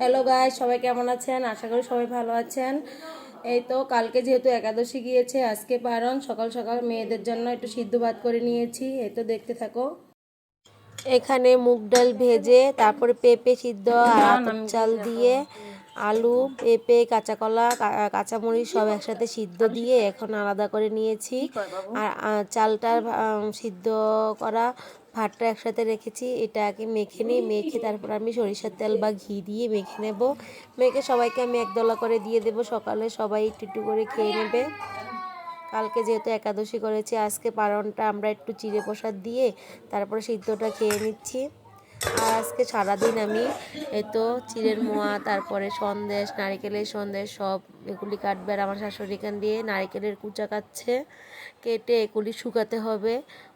Hello গায়ে সবাই কেমন আছেন? আশা করি সবাই ভালো আছেন। এই তো কালকে যেহেতু একাদশী গিয়েছে আজকে পারণ। সকাল সকাল মেয়েদের জন্য একটু সিদ্ধ ভাত করে নিয়েছি। এই তো দেখতে থাকো। এখানে মুগ ডাল ভেজে তারপরে পেঁপে সিদ্ধ আর চাল দিয়ে আলু পেঁপে কাঁচা কলা কাঁচামরিচ সব একসাথে সিদ্ধ দিয়ে এখন আলাদা করে নিয়েছি। আর চালটার সিদ্ধ করা ভাতটা একসাথে রেখেছি। এটা আগে মেখে নিই মেখে তারপর আমি সরিষার তেল বা ঘি দিয়ে মেখে নেব। মেখে সবাইকে আমি একদলা করে দিয়ে দেবো। সকালে সবাই একটু একটু করে খেয়ে নেবে। কালকে যেহেতু একাদশী করেছি আজকে পারণটা আমরা একটু চিড়ে প্রসাদ দিয়ে তারপরে সিদ্ধটা খেয়ে নিচ্ছি। আজকে সারাদিন আমি তো চিড়ের মোয়া, তারপরে সন্দেশ, নারিকেলের সন্দেশ সব এগুলি কাটবে আর আমার শাশুড়ি এখান দিয়ে নারিকেলের কুচা কাটছে। কেটে এগুলি শুকাতে হবে।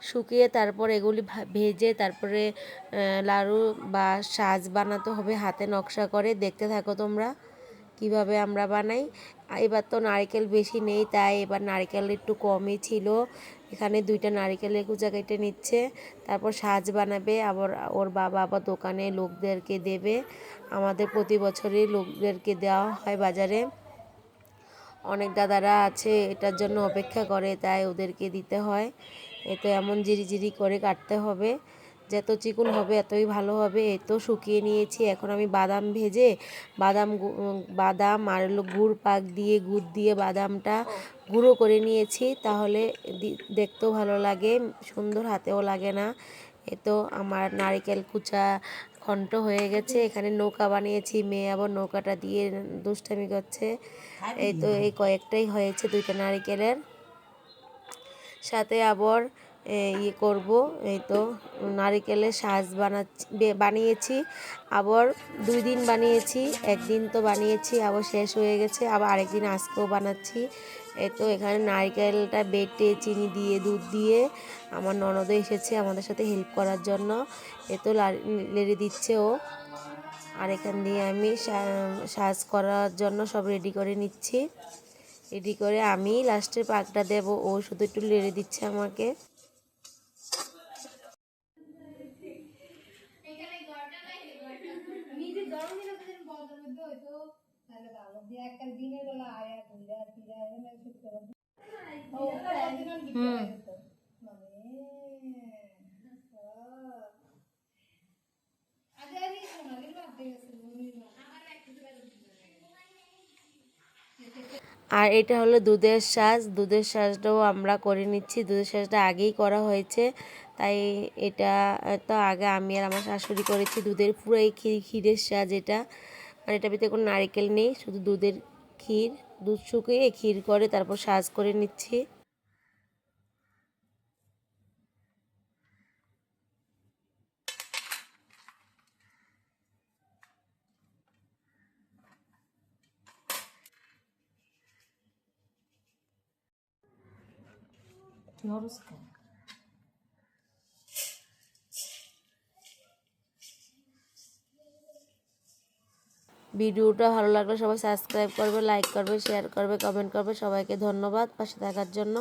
শুকিয়ে তারপর এগুলি ভেজে তারপরে লাড়ু বা সাজ বানাতে হবে, হাতে নকশা করে। দেখতে থাকো তোমরা কীভাবে আমরা বানাই। এবার তো নারকেল বেশি নেই, তাই এবার নারকেল একটু কমই ছিল। এখানে দুইটা নারিকেলের কুচা কেটে নিচ্ছে। তারপর সাজ বানাবে। আবার ওর বাবা আবার দোকানে লোকদেরকে দেবে। আমাদের প্রতি বছরই লোকদেরকে দেওয়া হয় বাজারে। অনেক দাদারা আছে, এটার জন্য অপেক্ষা করে, তাই ওদেরকে দিতে হয়। এ তো এমন জিরি জিরি করে কাটতে হবে। যত চিকুন হবে, এতই ভালো হবে। এ তো শুকিয়ে নিয়েছি। এখন আমি বাদাম ভেজে বাদাম বাদাম আর গুড় পাক দিয়ে, গুড় দিয়ে বাদামটা গুঁড়ো করে নিয়েছি। তাহলে দেখতেও ভালো লাগে, সুন্দর হাতেও লাগে না। এ তো আমার নারিকেল কুচা ঘন্ট হয়ে গেছে। এখানে নৌকা বানিয়েছি, মেয়ে আবার নৌকাটা দিয়ে দুষ্টামি করছে। এই তো এই কয়েকটাই হয়েছে দুইটা নারিকেলের। সাথে আবার ইয়ে করব। এই তো নারিকেলের সাজ বানাচ্ছি বানিয়েছি। আবার দুই দিন বানিয়েছি, একদিন তো বানিয়েছি, আবার শেষ হয়ে গেছে, আবার আরেকদিন আজকেও বানাচ্ছি। এই তো এখানে নারিকেলটা বেটে চিনি দিয়ে, দুধ দিয়ে আমার ননদ এসেছে আমাদের সাথে হেল্প করার জন্য। এ তো লাড়ি- দিচ্ছে ও। আর এখান দিয়ে আমি সাজ করার জন্য সব রেডি করে নিচ্ছি। রেডি করে আমি লাস্টের পাকটা দেব, ও শুধু একটু লেড়ে দিচ্ছে আমাকে। আর এটা হলো দুধের সাজ দুধের শ্বাসটাও আমরা করে নিচ্ছি। দুধের সাজটা আগেই করা হয়েছে। তাই এটা তো আগে আমি আর আমার শাশুড়ি করেছি দুধের পুরো এই ক্ষীরের সাজ এটা। আর এটা ভিতরে কোনো নারকেল নেই, শুধু দুধের ক্ষীর। দুধ শুকিয়ে ক্ষীর করে তারপর সাজ করে নিচ্ছি। ভিডিওটা ভালো লাগলে সবাই সাবস্ক্রাইব করবে লাইক করবে শেয়ার করবে কমেন্ট করবে। সবাইকে ধন্যবাদ পাশে থাকার জন্য।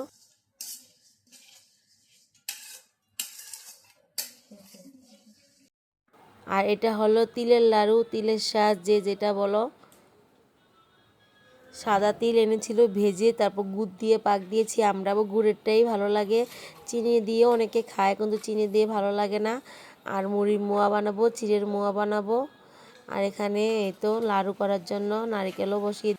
আর এটা হলো তিলের লাড়ু, তিলের শাঁস যে যেটা বলো। সাদা তিল এনেছিল, ভেজে তারপর গুড় দিয়ে, পাক দিয়েছি। আমরা আবার গুড়েরটাই ভালো লাগে। চিনি দিয়েও অনেকে খায়, কিন্তু চিনি দিয়ে ভালো লাগে না। আর মুড়ির মোয়া বানাবো, চিড়ের মোয়া বানাবো। আর এখানে তো লাড়ু করার জন্য নারিকেলও বসিয়ে